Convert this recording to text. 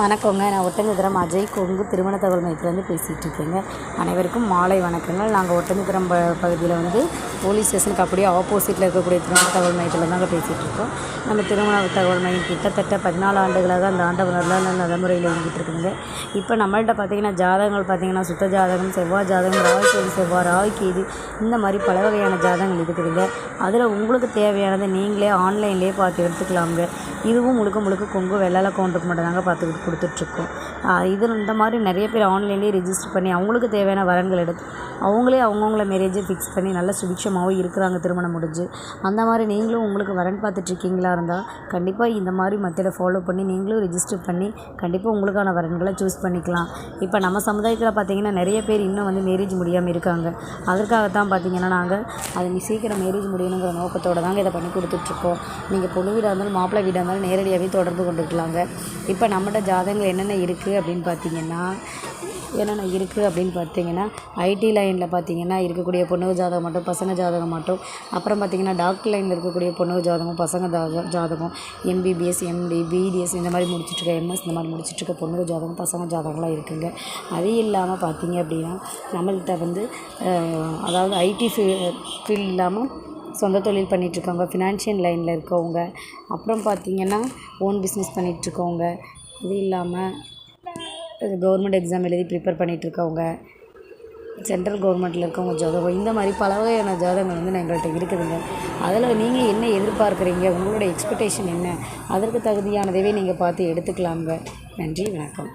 வணக்கங்க. நான் ஒட்டஞ்சத்திரம் அஜய் கொங்கு திருமண தகவல் மையத்துலேருந்து பேசிகிட்டு இருக்கேங்க. அனைவருக்கும் மாலை வணக்கங்கள். நாங்கள் ஒட்டஞ்சத்திரம் ப பகுதியில் வந்து போலீஸ் ஸ்டேஷனுக்கு அப்படியே ஆப்போசிட்டில் இருக்கக்கூடிய திருமண தகவல் மையத்தில் தாங்க பேசிகிட்டு இருக்கோம். நம்ம திருமண தகவல் மையம் கிட்டத்தட்ட பதினாலு ஆண்டுகளாக அந்த ஆண்டவனர்லாம் நடைமுறையில் இருந்துகிட்டு இருக்குங்க இப்போ நம்மள்கிட்ட பார்த்தீங்கன்னா ஜாதகங்கள் பார்த்தீங்கன்னா சுத்த ஜாதகம் செவ்வாய் ஜாதகம் ராகுகேது செவ்வாய் ராகுகேது இந்த மாதிரி பல வகையான ஜாதகங்கள் இருக்குதுங்க. அதில் உங்களுக்கு தேவையானதை நீங்களே ஆன்லைன்லேயே பார்த்து எடுத்துக்கலாங்க இதுவும் முழுக்க முழுக்க கொங்கு வெள்ளால கவுண்டருக்கு மட்டும் தாங்க பார்த்துக்கிட்டு கொடுத்துட்ருக்கோம். இது இந்த மாதிரி நிறைய பேர் ஆன்லைன்லேயே ரிஜிஸ்டர் பண்ணி அவங்களுக்கு தேவையான வரன்கள் எடுத்து அவங்களே அவங்கவுங்கள மேரேஜை ஃபிக்ஸ் பண்ணி நல்ல சுபிக்ஷமாகவும் இருக்கிறாங்க திருமணம் முடிஞ்சு. அந்த மாதிரி நீங்களும் உங்களுக்கு வரன் பார்த்துட்ருக்கீங்களா இருந்தால் கண்டிப்பாக இந்த மாதிரி மெத்தடை ஃபாலோ பண்ணி நீங்களும் ரிஜிஸ்டர் பண்ணி கண்டிப்பாக உங்களுக்கான வரன்களை சூஸ் பண்ணிக்கலாம். இப்போ நம்ம சமுதாயத்தில் பார்த்திங்கன்னா நிறைய பேர் இன்னும் வந்து மேரேஜ் முடியாமல் இருக்காங்க. அதற்காகத்தான் பார்த்தீங்கன்னா நாங்கள் அது சீக்கிரம் மேரேஜ் முடியணுங்கிற நோக்கத்தோடு தாங்க இதை பண்ணி கொடுத்துட்ருக்கோம். நீங்கள் பொண்ணு வீடாக இருந்தாலும் மாப்பிள்ளை வீடாக இருந்தாலும் நேரடியாகவே தொடர்பு கொண்டுக்கலாங்க. இப்போ நம்மகிட்ட ஜாதகங்கள் என்னென்ன இருக்குது அப்படின்னு பார்த்தீங்கன்னா என்னென்ன இருக்குது அப்படின்னு பார்த்தீங்கன்னா ஐடி லைனில் பார்த்தீங்கன்னா இருக்கக்கூடிய பொண்ணு ஜாதகம் மட்டும் பசங்க ஜாதகம் மட்டும். அப்புறம் பார்த்தீங்கன்னா டாக்டர் லைனில் இருக்கக்கூடிய பொண்ணு ஜாதகம் பசங்க ஜாதகம் எம்பிபிஎஸ் எம்டி பிடிஎஸ் இந்த மாதிரி முடிச்சிட்ருக்க எம்எஸ் இந்த மாதிரி முடிச்சிட்ருக்க பொண்ணு ஜாதகம் பசங்க ஜாதகம்லாம் இருக்குதுங்க அது இல்லாமல் பார்த்தீங்க அப்படின்னா நம்மள்கிட்ட வந்து அதாவது ஐடி ஃபீ ஃபீல்ட் இல்லாமல் சொந்த தொழில் பண்ணிகிட்ருக்கவங்க ஃபினான்ஷியல் லைனில் இருக்கவங்க அப்புறம் பார்த்திங்கன்னா ஓன் பிஸ்னஸ் பண்ணிகிட்ருக்கவங்க இது இல்லாமல் கவர்மெண்ட் எக்ஸாம் எழுதி ப்ரிப்பேர் பண்ணிகிட்ருக்கவங்க சென்ட்ரல் கவர்மெண்ட்டில் இருக்கவங்க ஜாதகம் இந்த மாதிரி பல வகையான ஜாதகங்கள் வந்து எங்கள்கிட்ட இருக்குதுங்க. அதில் நீங்கள் என்ன எதிர்பார்க்குறீங்க? உங்களோட எக்ஸ்பெக்டேஷன் என்ன? அதற்கு தகுதியானதவே நீங்கள் பார்த்து எடுத்துக்கலாங்க. நன்றி வணக்கம்.